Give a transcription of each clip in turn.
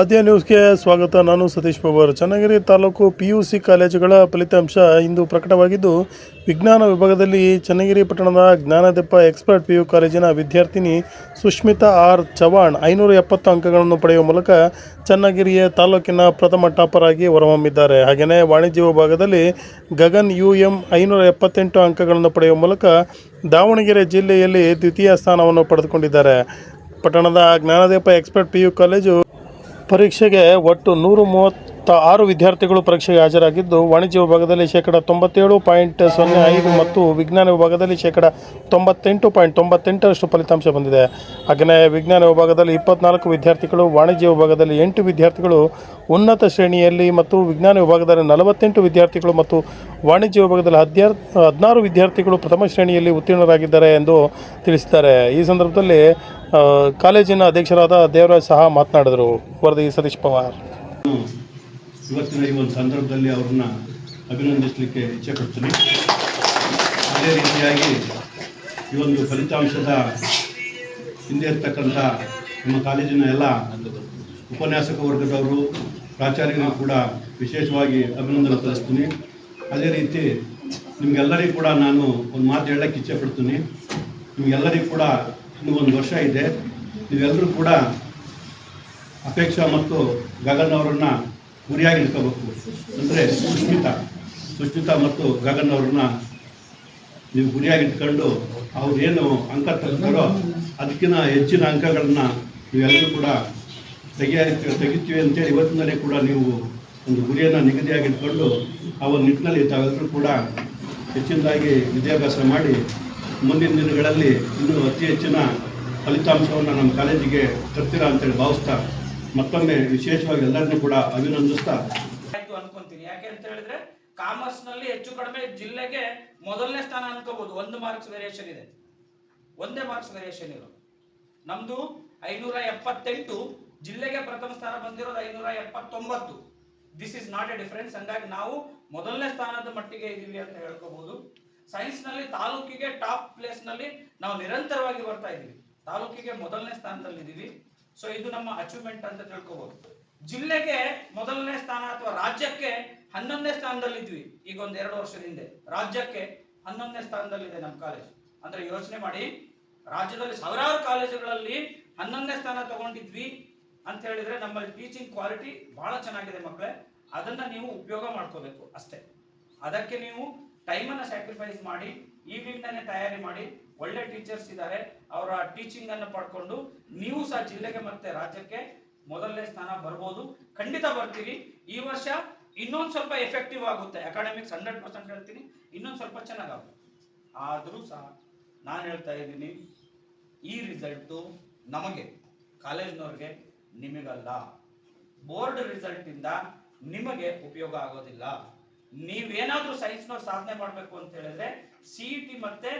ಆದ್ಯ ನ್ಯೂಸ್ಗೆ ಸ್ವಾಗತ. ನಾನು Satish Pawar Channagiri taluk P U C ಕಾಲೇಜುಗಳ ಫಲಿತಾಂಶ ಇಂದು ಪ್ರಕಟವಾಗಿದ್ದು, ವಿಜ್ಞಾನ ವಿಭಾಗದಲ್ಲಿ ಚನ್ನಗಿರಿ ಪಟ್ಟಣದ ಜ್ಞಾನದೆಪ್ಪ ಎಕ್ಸ್ಪರ್ಟ್ ಪಿ ಯು ಕಾಲೇಜಿನ ವಿದ್ಯಾರ್ಥಿನಿ ಸುಷ್ಮಿತಾ ಆರ್ ಚವಾಣ್ ಐನೂರ ಎಪ್ಪತ್ತು ಅಂಕಗಳನ್ನು ಪಡೆಯುವ ಮೂಲಕ ಚನ್ನಗಿರಿಯ ತಾಲೂಕಿನ ಪ್ರಥಮ ಟಾಪರ್ ಆಗಿ ಹೊರಹೊಮ್ಮಿದ್ದಾರೆ. ಹಾಗೆಯೇ ವಾಣಿಜ್ಯ ವಿಭಾಗದಲ್ಲಿ ಗಗನ್ ಯು ಎಂ ಐನೂರ ಎಪ್ಪತ್ತೆಂಟು ಅಂಕಗಳನ್ನು ಪಡೆಯುವ ಮೂಲಕ ದಾವಣಗೆರೆ ಜಿಲ್ಲೆಯಲ್ಲಿ ದ್ವಿತೀಯ ಸ್ಥಾನವನ್ನು ಪಡೆದುಕೊಂಡಿದ್ದಾರೆ. ಪಟ್ಟಣದ Jnanadeepa expert P U college ಪರೀಕ್ಷೆಗೆ ಒಟ್ಟು ನೂರು ಮೂವತ್ತ ಆರು ವಿದ್ಯಾರ್ಥಿಗಳು ಪರೀಕ್ಷೆಗೆ ಹಾಜರಾಗಿದ್ದು, ವಾಣಿಜ್ಯ ವಿಭಾಗದಲ್ಲಿ ಶೇಕಡ ತೊಂಬತ್ತೇಳು ಪಾಯಿಂಟ್ ಸೊನ್ನೆ ಐದು ಮತ್ತು ವಿಜ್ಞಾನ ವಿಭಾಗದಲ್ಲಿ ಶೇಕಡ ತೊಂಬತ್ತೆಂಟು ಪಾಯಿಂಟ್ ತೊಂಬತ್ತೆಂಟರಷ್ಟು ಫಲಿತಾಂಶ ಬಂದಿದೆ. ಹಾಗೆಯೇ ವಿಜ್ಞಾನ ವಿಭಾಗದಲ್ಲಿ ಇಪ್ಪತ್ನಾಲ್ಕು ವಿದ್ಯಾರ್ಥಿಗಳು, ವಾಣಿಜ್ಯ ವಿಭಾಗದಲ್ಲಿ ಎಂಟು ವಿದ್ಯಾರ್ಥಿಗಳು, ಉನ್ನತ ಶ್ರೇಣಿಯಲ್ಲಿ ಮತ್ತು ವಿಜ್ಞಾನ ವಿಭಾಗದಲ್ಲಿ ನಲವತ್ತೆಂಟು ವಿದ್ಯಾರ್ಥಿಗಳು ಮತ್ತು ವಾಣಿಜ್ಯ ವಿಭಾಗದಲ್ಲಿ ಹದಿನಾರು ಹದಿನಾರು ವಿದ್ಯಾರ್ಥಿಗಳು ಪ್ರಥಮ ಶ್ರೇಣಿಯಲ್ಲಿ ಉತ್ತೀರ್ಣರಾಗಿದ್ದಾರೆ ಎಂದು ತಿಳಿಸಿದ್ದಾರೆ. ಈ ಸಂದರ್ಭದಲ್ಲಿ ಕಾಲೇಜಿನ ಅಧ್ಯಕ್ಷರಾದ ದೇವರಾಜ್ ಸಹ ಮಾತನಾಡಿದರು. ವರದಿ ಸತೀಶ್ ಪವಾರ್. ಇವತ್ತಿನ ಈ ಒಂದು ಸಂದರ್ಭದಲ್ಲಿ ಅವ್ರನ್ನ ಅಭಿನಂದಿಸಲಿಕ್ಕೆ ಇಚ್ಛೆ ಪಡ್ತೀನಿ ಅದೇ ರೀತಿಯಾಗಿ ಈ ಒಂದು ಫಲಿತಾಂಶದ ಹಿಂದೆ ಇರ್ತಕ್ಕಂಥ ನಮ್ಮ ಕಾಲೇಜಿನ ಎಲ್ಲ ಉಪನ್ಯಾಸಕ ವರ್ಗದವರು ಪ್ರಾಚಾರ್ಯನ ಕೂಡ ವಿಶೇಷವಾಗಿ ಅಭಿನಂದನೆ ಸಲ್ಲಿಸ್ತೀನಿ. ಅದೇ ರೀತಿ ನಿಮಗೆಲ್ಲರಿಗೂ ಕೂಡ ನಾನು ಒಂದು ಮಾತು ಹೇಳಕ್ಕೆ ಇಚ್ಛೆ ಪಡ್ತೀನಿ ನಿಮಗೆಲ್ಲರಿಗೂ ಕೂಡ ಒಂದು ವರ್ಷ ಇದೆ. ನೀವೆಲ್ಲರೂ ಕೂಡ ಅಪೇಕ್ಷಾ ಮತ್ತು ಗಗನ್ ಅವರನ್ನು ಗುರಿಯಾಗಿ ಇಟ್ಕೋಬೇಕು ಅಂದರೆ ಸುಷ್ಮಿತಾ ಸುಷ್ಮಿತಾ ಮತ್ತು ಗಗನ್ ಅವ್ರನ್ನ ನೀವು ಗುರಿಯಾಗಿ ಇಟ್ಕೊಂಡು ಅವ್ರೇನು ಅಂಕ ತೆಗೆದಾರೋ ಅದಕ್ಕಿಂತ ಹೆಚ್ಚಿನ ಅಂಕಗಳನ್ನ ನೀವೆಲ್ಲರೂ ಕೂಡ ತೆಗೆಯ ತೆಗಿತೀವಿ ಅಂತೇಳಿ ಇವತ್ತಿನಲ್ಲೇ ಕೂಡ ನೀವು ಒಂದು ಗುರಿಯನ್ನು ನಿಗದಿಯಾಗಿ ಇಟ್ಕೊಂಡು ಆ ಒಂದು ನಿಟ್ಟಿನಲ್ಲಿ ತಾವೆಲ್ಲರೂ ಕೂಡ ಹೆಚ್ಚಿನದಾಗಿ ವಿದ್ಯಾಭ್ಯಾಸ ಮಾಡಿ ಮುಂದಿನ ದಿನಗಳಲ್ಲಿ ಇನ್ನೂ ಅತಿ ಹೆಚ್ಚಿನ ಫಲಿತಾಂಶವನ್ನು ನಮ್ಮ ಕಾಲೇಜಿಗೆ ತರ್ತೀರಾ ಅಂತೇಳಿ ಭಾವಿಸ್ತಾ ಮತ್ತೊಮ್ಮೆ ವಿಶೇಷವಾಗಿ ಎಲ್ಲರನ್ನೂ ಕೂಡ ಅಭಿನಂದಿಸ್ತಾ. ಅನ್ಕೊಂತೀನಿ. ಯಾಕೆ ಅಂತ ಹೇಳಿದ್ರೆ ಕಾಮರ್ಸ್ನಲ್ಲಿ ಹೆಚ್ಚು ಕಡಿಮೆ ಜಿಲ್ಲೆಗೆ ಮೊದಲನೇ ಸ್ಥಾನ ಅನ್ಕೋಬಹುದು ಒಂದು ಮಾರ್ಕ್ಸ್ ವೇರಿಯೇಷನ್ ಇದೆ. ಒಂದೇ ಮಾರ್ಕ್ಸ್ ವೇರಿಯೇಷನ್ ಇರೋ ನಮ್ದು ಐನೂರ ಎಪ್ಪತ್ತೆಂಟು, ಜಿಲ್ಲೆಗೆ ಪ್ರಥಮ ಸ್ಥಾನ ಬಂದಿರೋದು ಐನೂರ ಎಪ್ಪತ್ತೊಂಬತ್ತು. This is not a difference ಹಂಗಾಗಿ ನಾವು ಮೊದಲನೇ ಸ್ಥಾನದ ಮಟ್ಟಿಗೆ ಇದೀವಿ ಅಂತ ಹೇಳ್ಕೋಬಹುದು ಸೈನ್ಸ್ನಲ್ಲಿ ತಾಲೂಕಿಗೆ ಟಾಪ್ ಪ್ಲೇಸ್ನಲ್ಲಿ ನಾವು ನಿರಂತರವಾಗಿ ಬರ್ತಾ ಇದ್ದೀವಿ. ತಾಲೂಕಿಗೆ ಮೊದಲನೇ ಸ್ಥಾನದಲ್ಲಿ ಇದೀವಿ. ಸೊ ಇದು ನಮ್ಮ ಅಚೀವ್ಮೆಂಟ್ ಅಂತ ತಿಳ್ಕೋಬಹುದು ಜಿಲ್ಲೆಗೆ ಮೊದಲನೇ ಸ್ಥಾನ ಅಥವಾ ರಾಜ್ಯಕ್ಕೆ ಹನ್ನೊಂದನೇ ಸ್ಥಾನದಲ್ಲಿ ಇದ್ವಿ. ಈಗ ಒಂದ್ ಎರಡು ವರ್ಷದ ಹಿಂದೆ. ರಾಜ್ಯಕ್ಕೆ ಹನ್ನೊಂದನೇ ಸ್ಥಾನದಲ್ಲಿದೆ ನಮ್ಮ ಕಾಲೇಜ್ ಅಂದ್ರೆ ಯೋಚನೆ ಮಾಡಿ. ರಾಜ್ಯದಲ್ಲಿ ಸಾವಿರಾರು ಕಾಲೇಜುಗಳಲ್ಲಿ ಹನ್ನೊಂದನೇ ಸ್ಥಾನ ತಗೊಂಡಿದ್ವಿ ಅಂತ ಹೇಳಿದ್ರೆ ನಮ್ಮಲ್ಲಿ ಟೀಚಿಂಗ್ ಕ್ವಾಲಿಟಿ ಬಹಳ ಚೆನ್ನಾಗಿದೆ ಮಕ್ಕಳೇ ಅದನ್ನ ನೀವು ಉಪಯೋಗ ಮಾಡ್ಕೋಬೇಕು ಅಷ್ಟೇ. ಅದಕ್ಕೆ ನೀವು ಟೈಮನ್ನ ಸ್ಯಾಕ್ರಿಫೈಸ್ ಮಾಡಿ ಈಗಿಂದನೇ ತಯಾರಿ ಮಾಡಿ, ಒಳ್ಳೆ ಟೀಚರ್ಸ್ ಇದ್ದಾರೆ ಅವರ ಟೀಚಿಂಗ್ ಅನ್ನು ಪಡ್ಕೊಂಡು ನೀವು ಸಹ ಜಿಲ್ಲೆಗೆ ಮತ್ತೆ ರಾಜ್ಯಕ್ಕೆ ಮೊದಲನೇ ಸ್ಥಾನ ಬರ್ಬೋದು. ಖಂಡಿತ ಬರ್ತೀರಿ. ಈ ವರ್ಷ ಇನ್ನೊಂದು ಸ್ವಲ್ಪ ಎಫೆಕ್ಟಿವ್ ಆಗುತ್ತೆ. ಅಕಾಡೆಮಿಕ್ಸ್ ಹಂಡ್ರೆಡ್ ಪರ್ಸೆಂಟ್ ಹೇಳ್ತೀನಿ. ಇನ್ನೊಂದು ಸ್ವಲ್ಪ ಚೆನ್ನಾಗಾಗುತ್ತೆ. ಆದರೂ ಸಹ ನಾನು ಹೇಳ್ತಾ ಇದ್ದೀನಿ, ಈ ರಿಸಲ್ಟು ನಮಗೆ, ಕಾಲೇಜ್ನವ್ರಿಗೆ ನಿಮಗಲ್ಲ. ಬೋರ್ಡ್ ರಿಸಲ್ಟಿಂದ ನಿಮಗೆ ಉಪಯೋಗ ಆಗೋದಿಲ್ಲ. ನೀವೇನಾದ್ರೂ ಸೈನ್ಸ್ನೋ ಸಾಧನೆ ಮಾಡಬೇಕು ಅಂತ ಹೇಳಿದ್ರೆ ಸಿಇಟಿ ಟಿ ಮತ್ತೆ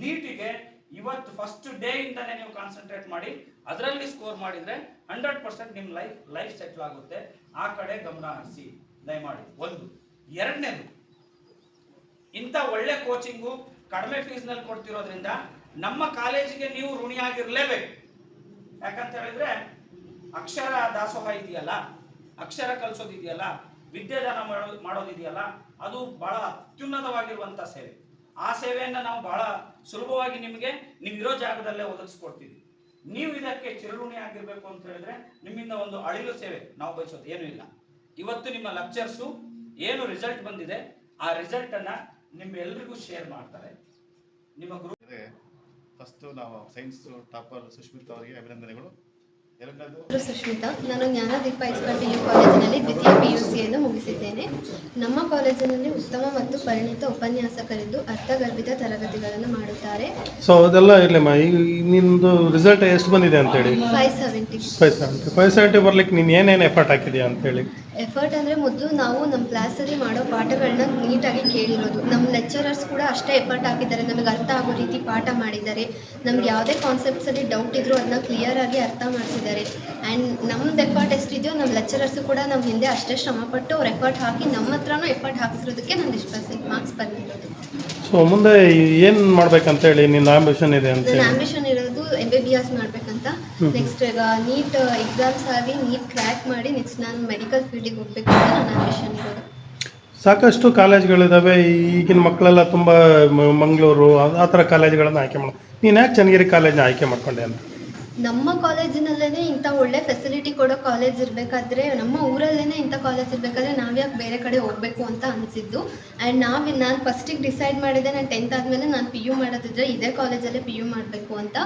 ನೀಟಿಗೆ ಇವತ್ತು ಫಸ್ಟ್ ಡೇ ಇಂದಾನೆ ನೀವು ಕಾನ್ಸಂಟ್ರೇಟ್ ಮಾಡಿ, ಅದರಲ್ಲಿ ಸ್ಕೋರ್ ಮಾಡಿದ್ರೆ ಹಂಡ್ರೆಡ್ ಪರ್ಸೆಂಟ್ ನಿಮ್ ಲೈಫ್ ಲೈಫ್ ಸೆಟ್ಲ್ ಆಗುತ್ತೆ. ಆ ಕಡೆ ಗಮನ ಹರಿಸಿ. ದಯಮಾಡಿ. ಒಂದು. ಎರಡನೇದು, ಇಂಥ ಒಳ್ಳೆ ಕೋಚಿಂಗು ಕಡಿಮೆ ಫೀಸ್ನಲ್ಲಿ ಕೊಡ್ತಿರೋದ್ರಿಂದ ನಮ್ಮ ಕಾಲೇಜಿಗೆ ನೀವು ಋಣಿಯಾಗಿರ್ಲೇಬೇಕು. ಯಾಕಂತ ಹೇಳಿದ್ರೆ ಅಕ್ಷರ ದಾಸೋಹ ಇದೆಯಲ್ಲ, ಅಕ್ಷರ ಕಲಿಸೋದಿದೆಯಲ್ಲ ವಿದ್ಯಾದಾನ ಮಾಡೋ, ಮಾಡೋದಿದೆಯಲ್ಲ, ಅದು ಬಹಳ ಅತ್ಯುನ್ನತವಾಗಿರುವಂತ ಸೇವೆ. ಆ ಸೇವೆಯನ್ನ ನಾವು ಬಹಳ ಸುಲಭವಾಗಿ ನಿಮಗೆ ಇರೋ ಜಾಗದಲ್ಲೇ ಒದಗಿಸ್ಕೊಡ್ತೀವಿ. ನೀವು ಇದಕ್ಕೆ ಚಿರಋಣಿ ಆಗಿರ್ಬೇಕು ಅಂತ ಹೇಳಿದ್ರೆ ನಿಮ್ಮಿಂದ ಒಂದು ಅಳಿಲು ಸೇವೆ ನಾವು ಬಯಸೋದು ಏನೂ ಇಲ್ಲ. ಇವತ್ತು ನಿಮ್ಮ ಲೆಕ್ಚರ್ಸು ಏನು ರಿಸಲ್ಟ್ ಬಂದಿದೆ, ಆ ರಿಸಲ್ಟ್ ಅನ್ನ ನಿಮ್ಮೆಲ್ಲರಿಗೂ ಶೇರ್ ಮಾಡ್ತಾರೆ. ನಿಮ್ಮ ಗುರು ಫಸ್ಟು ನಾವು ಸೈನ್ಸ್ ಟಾಪರ್ ಸುಶ್ಮಿತ್ ಅವರಿಗೆ ಅಭಿನಂದನೆಗಳು. ಸುಷ್ಮಿತಾ ನಾನು ಜ್ಞಾನದೀಪ ಎಕ್ಸ್ಪರ್ಟ್ ಪಿ ಯು ಕಾಲೇಜಿನಲ್ಲಿ ದ್ವಿತೀಯ ಪಿ ಯು ಸಿಯನ್ನು ಮುಗಿಸಿದ್ದೇನೆ. ನಮ್ಮ ಕಾಲೇಜಿನಲ್ಲಿ ಉತ್ತಮ ಮತ್ತು ಪರಿಣಿತ ಉಪನ್ಯಾಸಕರೆಂದು ಅರ್ಥಗರ್ಭಿತ ತರಗತಿಗಳನ್ನು ಮಾಡುತ್ತಾರೆ. ಸೊ ಅದೆಲ್ಲ ಇರ್ಲಿಮ್ಮ ಈಗ ನಿಂದು ರಿಸಲ್ಟ್ ಎಷ್ಟು ಬಂದಿದೆ ಅಂತೇಳಿ? Five seventy five seventy five seventy ಬರ್ಲಿಕ್ಕೆ ನೀನು ಏನೇನು ಎಫರ್ಟ್ ಹಾಕಿದೆಯಾ ಅಂತೇಳಿ? ಎಫರ್ಟ್ ಅಂದರೆ ಮೊದಲು ನಾವು ನಮ್ಮ ಕ್ಲಾಸಲ್ಲಿ ಮಾಡೋ ಪಾಠಗಳನ್ನ ನೀಟಾಗಿ ಕೇಳಿರೋದು. ನಮ್ಮ ಲೆಕ್ಚರರ್ಸ್ ಕೂಡ ಅಷ್ಟೇ ಎಫರ್ಟ್ ಹಾಕಿದ್ದಾರೆ. ನಮಗೆ ಅರ್ಥ ಆಗೋ ರೀತಿ ಪಾಠ ಮಾಡಿದ್ದಾರೆ. ನಮ್ಗೆ ಯಾವುದೇ ಕಾನ್ಸೆಪ್ಟ್ಸಲ್ಲಿ ಡೌಟ್ ಇದ್ರೂ ಅದನ್ನ ಕ್ಲಿಯರಾಗಿ ಅರ್ಥ ಮಾಡಿಸಿದ್ದಾರೆ. ಆ್ಯಂಡ್ ನಮ್ದು ಎಫರ್ಟ್ ಎಷ್ಟಿದೆಯೋ ನಮ್ಮ ಲೆಕ್ಚರರ್ಸು ಕೂಡ ನಮ್ಮ ಹಿಂದೆ ಅಷ್ಟೇ ಶ್ರಮಪಟ್ಟು ಅವ್ರು ಎಫರ್ಟ್ ಹಾಕಿ ನಮ್ಮ ಹತ್ರನೂ ಎಫರ್ಟ್ ಹಾಕ್ಸಿರೋದಕ್ಕೆ ನಂದು ಇಷ್ಟು ಪರ್ಸೆಂಟ್ ಮಾರ್ಕ್ಸ್ ಬಂದಿರೋದು. ಸೊ ಮುಂದೆ ಏನು ಮಾಡ್ಬೇಕಂತೇಳಿ ನಿನ್ನ ಆಂಬಿಷನ್ ಇದೆ ಅಂತ ಆಂಬಿಷನ್ ಇರೋದು ಎಂ ಬಿ ಬಿ ಎಸ್ ಮಾಡಬೇಕಂತ ನೆಕ್ಸ್ಟ್ ಈಗ ನೀಟ್ ಎಕ್ಸಾಮ್ಸ್ ಆಗಿ ನೀಟ್ ಕ್ರ್ಯಾಕ್ ಮಾಡಿ ನೆಕ್ಸ್ಟ್ ನಾನು ಮೆಡಿಕಲ್ ಫೀಲ್ಡಿಗೆ ಹೋಗ್ಬೇಕು ಅಂತ ನನ್ನ ಆಂಬಿಷನ್ ಇರೋದು ಸಾಕಷ್ಟು ಕಾಲೇಜ್ಗಳಿದ್ದಾವೆ ಈಗಿನ ಮಕ್ಕಳೆಲ್ಲ ತುಂಬ ಮಂಗಳೂರು ಆ ಥರ ಕಾಲೇಜ್ಗಳನ್ನು ಆಯ್ಕೆ ಮಾಡಿ ನೀನು ಯಾಕೆ ಚನ್ನಗಿರಿ ಕಾಲೇಜ್ನ ಆಯ್ಕೆ ಮಾಡ್ಕೊಂಡೆ ಅಂತ? ನಮ್ಮ ಕಾಲೇಜಿನಲ್ಲೇ ಇಂಥ ಒಳ್ಳೆ ಫೆಸಿಲಿಟಿ ಕೊಡೋ ಕಾಲೇಜ್ ಇರಬೇಕಾದ್ರೆ ನಮ್ಮ ಊರಲ್ಲೇ ಇಂಥ ಕಾಲೇಜ್ ಇರಬೇಕಾದ್ರೆ ನಾವ್ಯಾಕೆ ಬೇರೆ ಕಡೆ ಹೋಗಬೇಕು ಅಂತ ಅನಿಸಿದ್ದು. ಆ್ಯಂಡ್ ನಾವು ನಾನು ಫಸ್ಟಿಗೆ ಡಿಸೈಡ್ ಮಾಡಿದೆ ನಾನು ಟೆಂತ್ ಆದಮೇಲೆ ನಾನು ಪಿ ಯು ಮಾಡೋದಿದ್ರೆ ಇದೇ ಕಾಲೇಜಲ್ಲೇ ಪಿ ಯು ಮಾಡಬೇಕು ಅಂತ.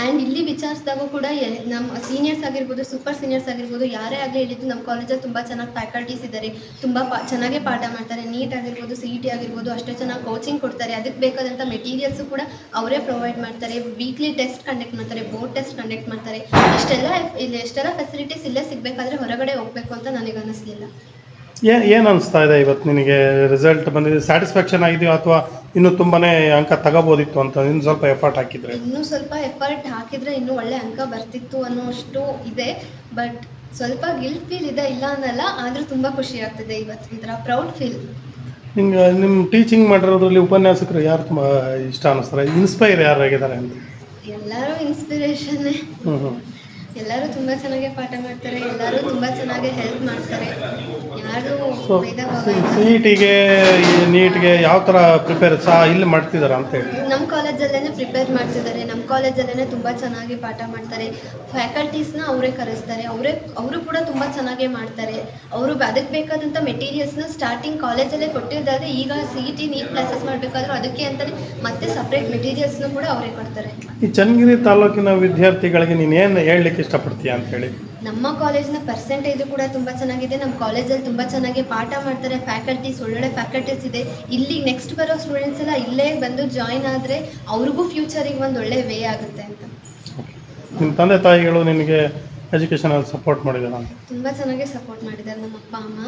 ಆ್ಯಂಡ್ ಇಲ್ಲಿ ವಿಚಾರಿಸಿದಾಗೂ ಕೂಡ ನಮ್ಮ ಸೀನಿಯರ್ಸ್ ಆಗಿರ್ಬೋದು ಸೂಪರ್ ಸೀನಿಯರ್ಸ್ ಆಗಿರ್ಬೋದು, ಯಾರೇ ಆಗಲಿ ಹೇಳಿದ್ದು ನಮ್ಮ ಕಾಲೇಜಲ್ಲಿ ತುಂಬ ಚೆನ್ನಾಗಿ ಫ್ಯಾಕಲ್ಟೀಸ್ ಇದ್ದಾರೆ ತುಂಬ ಪಾ, ಚೆನ್ನಾಗೇ ಪಾಠ ಮಾಡ್ತಾರೆ ನೀಟ್ ಆಗಿರ್ಬೋದು ಸಿ ಇ ಟಿ ಆಗಿರ್ಬೋದು, ಅಷ್ಟೇ ಚೆನ್ನಾಗಿ ಕೋಚಿಂಗ್ ಕೊಡ್ತಾರೆ. ಅದಕ್ಕೆ ಬೇಕಾದಂಥ ಮೆಟೀರಿಯಲ್ಸು ಕೂಡ ಅವರೇ ಪ್ರೊವೈಡ್ ಮಾಡ್ತಾರೆ. ವೀಕ್ಲಿ ಟೆಸ್ಟ್ ಕಂಡಕ್ಟ್ ಮಾಡ್ತಾರೆ ಬೋರ್ಡ್ ಟೆಸ್ಟ್ ಕಂಡಕ್ಟ್ ಮಾಡ್ತಾರೆ. ಇಷ್ಟೆಲ್ಲ, ಇಲ್ಲಿ ಎಷ್ಟೆಲ್ಲ ಫೆಸಿಲಿಟೀಸ್ ಇಲ್ಲೇ ಸಿಗಬೇಕಾದ್ರೆ ಹೊರಗಡೆ ಹೋಗಬೇಕು ಅಂತ ನನಗೆ ಅನ್ನಿಸ್ಲಿಲ್ಲ ಏನ್, ಏನು ಅನಿಸ್ತಾ ಇದೆ ಇವತ್ತು ನಿನಗೆ? ರಿಸಲ್ಟ್ ಬಂದಿದೆ ಸ್ಯಾಟಿಸ್ಫ್ಯಾಕ್ಷನ್ ಆಗಿದೆಯೋ ಅಥವಾ ಇನ್ನೂ ತುಂಬಾನೇ ಅಂಕ ತಗೋಬೋದಿತ್ತು ಅಂತ ಇನ್ನು ಸ್ವಲ್ಪ ಎಫರ್ಟ್ ಹಾಕಿದ್ರೆ. ಇನ್ನೂ ಸ್ವಲ್ಪ ಎಫರ್ಟ್ ಹಾಕಿದ್ರೆ ಇನ್ನೂ ಒಳ್ಳೆ ಅಂಕ ಬರ್ತಿತ್ತು ಅನ್ನೋಷ್ಟು ಇದೆ. ಬಟ್ ಸ್ವಲ್ಪ ಗಿಲ್ಟ್ ಫೀಲ್ ಇದೆ ಇಲ್ಲ ಅನ್ನಲ್ಲ ಆದರೂ ತುಂಬ ಖುಷಿ ಆಗ್ತಿದೆ ಇವತ್ತು ಒಂಥರ ಪ್ರೌಡ್ ಫೀಲ್ ನಿಮ್ಗೆ ನಿಮ್ಮ ಟೀಚಿಂಗ್ ಮಾಡಿರೋದ್ರಲ್ಲಿ ಉಪನ್ಯಾಸಕರು ಯಾರು ತುಂಬ ಇಷ್ಟ ಅನ್ನಿಸ್ತಾರೆ? ಇನ್ಸ್ಪೈರ್ ಯಾರಾಗಿದ್ದಾರೆ ಅಂತ? ಎಲ್ಲರೂ ಇನ್ಸ್ಪಿರೇಷನ್ ಹ್ಞೂ ಹ್ಞೂ ಎಲ್ಲರೂ ತುಂಬಾ ಚೆನ್ನಾಗಿ ಪಾಠ ಮಾಡ್ತಾರೆ ಎಲ್ಲರೂ ತುಂಬಾ ಚೆನ್ನಾಗಿ ಹೆಲ್ಪ್ ಮಾಡ್ತಾರೆ. ಯಾರು ಸೊ ಭೇದ ಭಾವ ಸಿ ಇ ಟಿಗೆ ನೀಟ್ಗೆ ಯಾವ ತರ ಪ್ರಿಪೇರ್ ಸಹ ಇಲ್ಲಿ ಮಾಡ್ತಿದ್ದಾರೆ ಅಂತ ಹೇಳಿ. ನಮ್ಮ ಕಾಲೇಜಲ್ಲೇ ಪ್ರಿಪೇರ್ ಮಾಡ್ತಿದ್ದಾರೆ. ನಮ್ಮ ಕಾಲೇಜಲ್ಲೇ ತುಂಬಾ ಚೆನ್ನಾಗಿ ಪಾಠ ಮಾಡ್ತಾರೆ. ಫ್ಯಾಕಲ್ಟೀಸ್ನ ಅವರೇ ಕರೆಸ್ತಾರೆ. ಅವರೇ ಅವರು ಕೂಡ ತುಂಬಾ ಚೆನ್ನಾಗೇ ಮಾಡ್ತಾರೆ. ಅವರು ಅದಕ್ಕೆ ಬೇಕಾದಂಥ ಮೆಟೀರಿಯಲ್ಸ್ನ ಸ್ಟಾರ್ಟಿಂಗ್ ಕಾಲೇಜಲ್ಲೇ ಕೊಟ್ಟಿದ್ದಾರೆ. ಈಗ C E T NEET classes ಮಾಡಬೇಕಾದ್ರೂ ಅದಕ್ಕೆ ಅಂತಲೇ ಮತ್ತೆ ಸಪ್ರೇಟ್ ಮೆಟೀರಿಯಲ್ಸ್ನ ಕೂಡ ಅವರೇ ಕೊಡ್ತಾರೆ. ಈ ಚನ್ನಗಿರಿ ತಾಲೂಕಿನ ವಿದ್ಯಾರ್ಥಿಗಳಿಗೆ ನೀನು ಏನು ಹೇಳಲಿಕ್ಕೆ ಇಷ್ಟಪಡ್ತೀಯ ಅಂತ ಹೇಳಿ? ನಮ್ಮ ಕಾಲೇಜ್ನ ಪರ್ಸೆಂಟೇಜ್ ಕೂಡ ತುಂಬಾ ಚೆನ್ನಾಗಿದೆ. ನಮ್ಮ ಕಾಲೇಜಲ್ಲಿ ತುಂಬಾ ಚೆನ್ನಾಗಿ ಪಾಠ ಮಾಡ್ತಾರೆ. ಫ್ಯಾಕಲ್ಟೀಸ್ ಒಳ್ಳೊಳ್ಳೆ ಫ್ಯಾಕಲ್ಟೀಸ್ ಇದೆ. ಇಲ್ಲಿ ನೆಕ್ಸ್ಟ್ ಬರೋ ಸ್ಟೂಡೆಂಟ್ಸ್ ಎಲ್ಲ ಇಲ್ಲೇ ಬಂದು ಜಾಯಿನ್ ಆದರೆ ಅವ್ರಿಗೂ ಫ್ಯೂಚರಿಗೆ ಒಂದು ಒಳ್ಳೆ ವೇ ಆಗುತ್ತೆ ಅಂತ. ನಿಮ್ಮ ತಂದೆ ತಾಯಿಗಳು ನಿನಗೆ ಎಜುಕೇಷನಲ್ಲಿ ಸಪೋರ್ಟ್ ಮಾಡಿದಾರ? ಅಂತ ತುಂಬ ಚೆನ್ನಾಗಿ ಸಪೋರ್ಟ್ ಮಾಡಿದ್ದಾರೆ ನಮ್ಮ ಅಪ್ಪ ಅಮ್ಮ.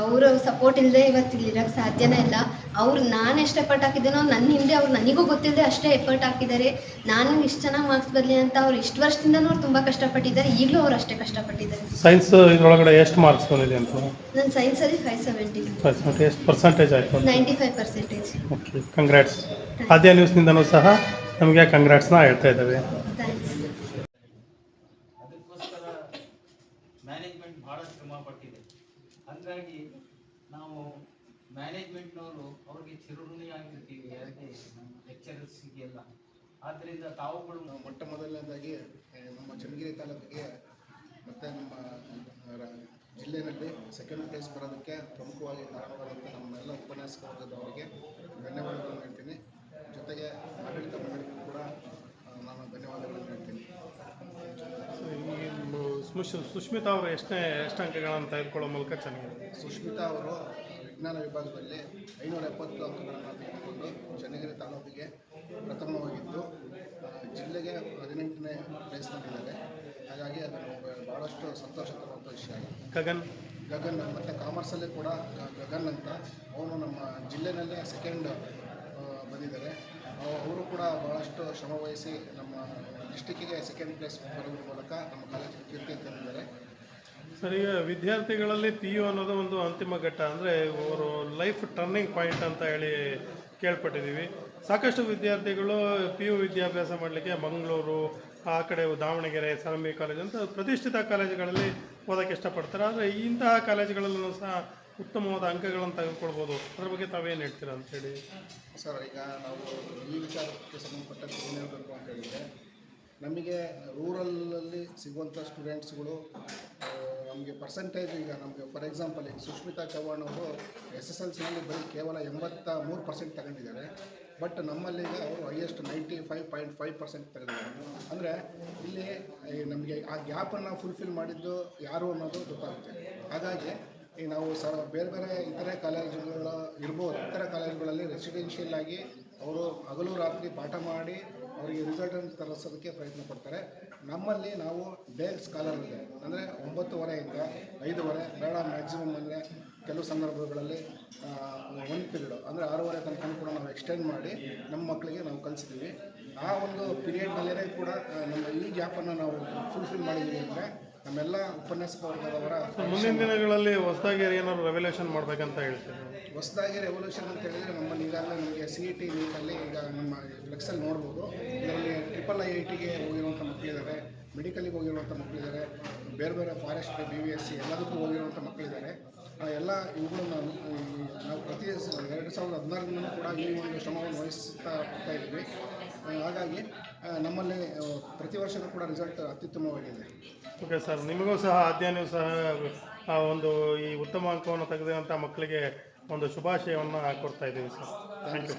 ಅವರ ಅವರು ಸಪೋರ್ಟ್ ಇಲ್ಲದೆ ಇವತ್ತು ಇಲ್ಲಿ ಇರೋಕ್ಕೆ ಸಾಧ್ಯನೇ ಇಲ್ಲ. ಅವ್ರು ನಾನು ಎಷ್ಟು ಎಫರ್ಟ್ ಹಾಕಿದ್ದೀನೋ ನನ್ನ ಹಿಂದೆ ಅವ್ರು ನನಗೂ ಗೊತ್ತಿಲ್ಲದೆ ಅಷ್ಟೇ ಎಫರ್ಟ್ ಹಾಕಿದ್ದಾರೆ. ನಾನು ಇಷ್ಟು ಚೆನ್ನಾಗಿ ಮಾರ್ಕ್ಸ್ ಬರಲಿ ಅಂತ ಅವ್ರು ಇಷ್ಟು ವರ್ಷದಿಂದನೂ ಅವ್ರು ತುಂಬ ಕಷ್ಟಪಟ್ಟಿದ್ದಾರೆ. ಈಗಲೂ ಅವ್ರು ಅಷ್ಟೇ ಕಷ್ಟಪಟ್ಟಿದ್ದಾರೆ. ಸೈನ್ಸ್ ಇದರೊಳಗಡೆ ಎಷ್ಟು ಮಾರ್ಕ್ಸ್ ಬಂದಿದೆ ಅಂತ? ನನ್ನ ಸೈನ್ಸಲ್ಲಿ ಫೈವ್ ಸೆವೆಂಟಿ ಪರ್ಸೆಂಟ್ ಎಷ್ಟು ಪರ್ಸೆಂಟೇಜ್ ಆಯಿತು? Ninety five percentage okay congrats Aadya ನ್ಯೂಸ್ನಿಂದನೂ ಸಹ ನಮಗೆ ಕಂಗ್ರ್ಯಾಟ್ಸ್ನ ಹೇಳ್ತಾ ಇದ್ದೇವೆ. ಥ್ಯಾಂಕ್ಸ್ ಮ್ಯಾನೇಜ್ಮೆಂಟ್ ಭಾಳ ಶ್ರಮ ಪಟ್ಟಿದೆ ಹಾಗಾಗಿ ನಾವು ಮ್ಯಾನೇಜ್ಮೆಂಟ್ನವರು ಅವ್ರಿಗೆ ಚಿರಋಣಿಯಾಗಿರ್ತೀವಿ ಯಾರಿಗೆ ನಮ್ಮ ಲೆಕ್ಚರರ್ಸಿಗೆಲ್ಲ ಆದ್ದರಿಂದ ತಾವುಗಳು ಮೊಟ್ಟ ಮೊದಲನೇದಾಗಿ ನಮ್ಮ ಚನ್ನಗಿರಿ ತಾಲೂಕಿಗೆ ಮತ್ತು ನಮ್ಮ ಜಿಲ್ಲೆಯಲ್ಲಿ ಸೆಕೆಂಡ್ ಪ್ಲೇಸ್ ಬರೋದಕ್ಕೆ ಪ್ರಮುಖವಾಗಿ ಕಾರಣವಾದಂಥ ನಮ್ಮೆಲ್ಲ ಉಪನ್ಯಾಸಕ ವರ್ಗದವರಿಗೆ ಧನ್ಯವಾದಗಳನ್ನು ಹೇಳ್ತೀನಿ. ಜೊತೆಗೆ ಆಡಳಿತ ಮಂಡಳಿಗೂ ಕೂಡ ನಾನು ಧನ್ಯವಾದಗಳನ್ನು ಹೇಳ್ತೀನಿ. ಸುಶ್ ಸುಷ್ಮಿತಾ ಅವರು ಎಷ್ಟನೇ ಎಷ್ಟು ಅಂಕಗಳನ್ನು ತೆಗೆದುಕೊಳ್ಳೋ ಮೂಲಕ ಚೆನ್ನಾಗಿದೆ ಸುಷ್ಮಿತಾ ಅವರು ವಿಜ್ಞಾನ ವಿಭಾಗದಲ್ಲಿ ಐನೂರ ಎಪ್ಪತ್ತು ಅಂಕಗಳನ್ನು ತೆಗೆದುಕೊಂಡು ಚನ್ನಗಿರಿ ತಾಲೂಕಿಗೆ ಪ್ರಥಮವಾಗಿದ್ದು ಜಿಲ್ಲೆಗೆ ಹದಿನೆಂಟನೇ ಪ್ಲೇಸ್ನಲ್ಲಿದ್ದಾರೆ. ಹಾಗಾಗಿ ಅದು ನಮಗೆ ಭಾಳಷ್ಟು ಸಂತೋಷ ತರುವಂಥ ವಿಷಯ. ಗಗನ್. ಗಗನ್ ಮತ್ತು ಕಾಮರ್ಸಲ್ಲೇ ಕೂಡ ಗಗನ್ ಅಂತ ಅವನು ನಮ್ಮ ಜಿಲ್ಲೆನಲ್ಲೇ ಸೆಕೆಂಡ್ ಬಂದಿದ್ದಾರೆ. ಅವರು ಕೂಡ ಭಾಳಷ್ಟು ಶ್ರಮವಹಿಸಿ ನಮ್ಮ ಡಿಸ್ಟಿಕ್ಕಿಗೆ ಸೆಕೆಂಡ್ ಪ್ಲೇಸ್ ಬರೋದ್ರ ಮೂಲಕ ನಮ್ಮ ಕಾಲೇಜಿಗೆ ಕೀರ್ತಿ ತಂದಿದ್ದಾರೆ. ಸರ್ ಈಗ ವಿದ್ಯಾರ್ಥಿಗಳಲ್ಲಿ ಪಿ ಯು ಅನ್ನೋದು ಒಂದು ಅಂತಿಮ ಘಟ್ಟ. ಅಂದರೆ ಅವರು ಲೈಫ್ ಟರ್ನಿಂಗ್ ಪಾಯಿಂಟ್ ಅಂತ ಹೇಳಿ ಕೇಳ್ಪಟ್ಟಿದ್ದೀವಿ. ಸಾಕಷ್ಟು ವಿದ್ಯಾರ್ಥಿಗಳು ಪಿ ಯು ವಿದ್ಯಾಭ್ಯಾಸ ಮಾಡಲಿಕ್ಕೆ ಮಂಗಳೂರು ಆ ಕಡೆ ದಾವಣಗೆರೆ ಸರಮಿ ಕಾಲೇಜ್ ಅಂತ ಪ್ರತಿಷ್ಠಿತ ಕಾಲೇಜುಗಳಲ್ಲಿ ಓದೋಕ್ಕೆ ಇಷ್ಟಪಡ್ತಾರೆ. ಆದರೆ ಇಂತಹ ಕಾಲೇಜುಗಳಲ್ಲೂ ಸಹ ಉತ್ತಮವಾದ ಅಂಕಗಳನ್ನು ತೆಗೆದುಕೊಳ್ಬೋದು. ಅದ್ರ ಬಗ್ಗೆ ತಾವೇನು ಹೇಳ್ತೀರಾ ಅಂತೇಳಿ ಸರ್ ಈಗ ನಾವು ಈ ವಿಚಾರಕ್ಕೆ ಸಂಬಂಧಪಟ್ಟಂತೆ ಏನು ಹೇಳಬೇಕು ಅಂತ ಹೇಳಿದರೆ ನಮಗೆ ರೂರಲಲ್ಲಿ ಸಿಗುವಂಥ ಸ್ಟೂಡೆಂಟ್ಸ್ಗಳು ನಮಗೆ ಪರ್ಸೆಂಟೇಜ್ ಈಗ ನಮಗೆ ಫಾರ್ ಎಕ್ಸಾಂಪಲ್ ಈಗ ಸುಷ್ಮಿತಾ ಚೌಹಾಣ್ ಅವರು ಎಸ್ ಎಸ್ ಎಲ್ ಸಿನಲ್ಲಿ ಬರೀ ಕೇವಲ ಎಂಬತ್ತ ಮೂರು ಪರ್ಸೆಂಟ್ ತಗೊಂಡಿದ್ದಾರೆ. ಬಟ್ ನಮ್ಮಲ್ಲಿ ಈಗ ಅವರು highest ninety five point five percent ತೆಗೆದಿದ್ದಾರೆ ಅಂದರೆ ಇಲ್ಲಿ ನಮಗೆ ಆ ಗ್ಯಾಪನ್ನು ಫುಲ್ಫಿಲ್ ಮಾಡಿದ್ದು ಯಾರು ಅನ್ನೋದು ಗೊತ್ತಾಗುತ್ತೆ. ಹಾಗಾಗಿ ನಾವು ಸ, ಬೇರೆ ಬೇರೆ ಇತರೆ ಕಾಲೇಜುಗಳು ಇರ್ಬೋದು, ಇತರ ಕಾಲೇಜುಗಳಲ್ಲಿ ರೆಸಿಡೆನ್ಷಿಯಲ್ ಆಗಿ ಅವರು ಹಗಲು ರಾತ್ರಿ ಪಾಠ ಮಾಡಿ ಅವರಿಗೆ ರಿಸಲ್ಟನ್ನು ತರಿಸೋದಕ್ಕೆ ಪ್ರಯತ್ನ ಪಡ್ತಾರೆ. ನಮ್ಮಲ್ಲಿ ನಾವು ಡೇ ಸ್ಕಾಲರಲ್ಲೇ ಅಂದರೆ ಒಂಬತ್ತುವರೆಯಿಂದ ಐದುವರೆ, ಬೇಡ ಮ್ಯಾಕ್ಸಿಮಮ್ ಅಂದರೆ ಕೆಲವು ಸಂದರ್ಭಗಳಲ್ಲಿ ಒಂದು ಪೀರಿಯಡ್ ಅಂದರೆ ಆರೂವರೆ ತನಕ ಕೂಡ ನಾವು ಎಕ್ಸ್ಟೆಂಡ್ ಮಾಡಿ ನಮ್ಮ ಮಕ್ಕಳಿಗೆ ನಾವು ಕಲಿಸಿದ್ದೀವಿ. ಆ ಒಂದು ಪೀರಿಯಡ್ನಲ್ಲೇ ಕೂಡ ನಮ್ಮ ಈ ಗ್ಯಾಪನ್ನು ನಾವು ಫುಲ್ಫಿಲ್ ಮಾಡಿದ್ದೀವಿ ಅಂದರೆ ನಮ್ಮೆಲ್ಲ ಉಪನ್ಯಾಸಕ ವರ್ಗದವರ ಮುಂದಿನ ದಿನಗಳಲ್ಲಿ ಹೊಸದಾಗಿ ಏನಾದ್ರು ರೆವಲ್ಯೂಷನ್ ಮಾಡಬೇಕಂತ ಹೇಳ್ತೀವಿ ಹೊಸದಾಗಿ ರೆವಲ್ಯೂಷನ್ ಅಂತ ಹೇಳಿದರೆ ನಮ್ಮಲ್ಲಿ ಈಗಾಗಲೇ ನಮಗೆ ಸಿ ಇ ಟಿ ನೀಟಲ್ಲಿ ಈಗ ನಮ್ಮ ಫ್ಲೆಕ್ಸಲ್ಲಿ ನೋಡ್ಬೋದು. ಇದರಲ್ಲಿ ಟ್ರಿಪಲ್ ಐ ಐ ಟಿಗೆ ಹೋಗಿರುವಂಥ ಮಕ್ಕಳಿದ್ದಾರೆ ಮೆಡಿಕಲಿಗೆ ಹೋಗಿರುವಂಥ ಮಕ್ಕಳಿದ್ದಾರೆ ಬೇರೆ ಬೇರೆ forest B V S C ಎಲ್ಲದಕ್ಕೂ ಹೋಗಿರುವಂಥ ಮಕ್ಕಳಿದ್ದಾರೆ ಆ ಎಲ್ಲ ಇವುಗಳನ್ನು ನಾವು ನಾವು ಪ್ರತಿ ಎರಡು ಸಾವಿರದ ಹದಿನಾರರಿಂದ ಕೂಡ ಈ ಒಂದು ಶ್ರಮವನ್ನು ವಹಿಸ್ತಾ ಹೋಗ್ತಾ ಇದ್ದೀವಿ. ಹಾಗಾಗಿ ನಮ್ಮಲ್ಲಿ ಪ್ರತಿ ವರ್ಷವೂ ಕೂಡ ರಿಸಲ್ಟ್ ಅತ್ಯುತ್ತಮವಾಗಿದೆ. ಓಕೆ ಸರ್ ನಿಮಗೂ ಸಹ ಅಧ್ಯಯನ ಸಹ ಆ ಒಂದು ಈ ಉತ್ತಮ ಅಂಕವನ್ನು ತೆಗೆದಂಥ ಮಕ್ಕಳಿಗೆ ಒಂದು ಶುಭಾಶಯವನ್ನು ಕೊಡ್ತಾ ಇದ್ದೀವಿ ಸರ್. Thank you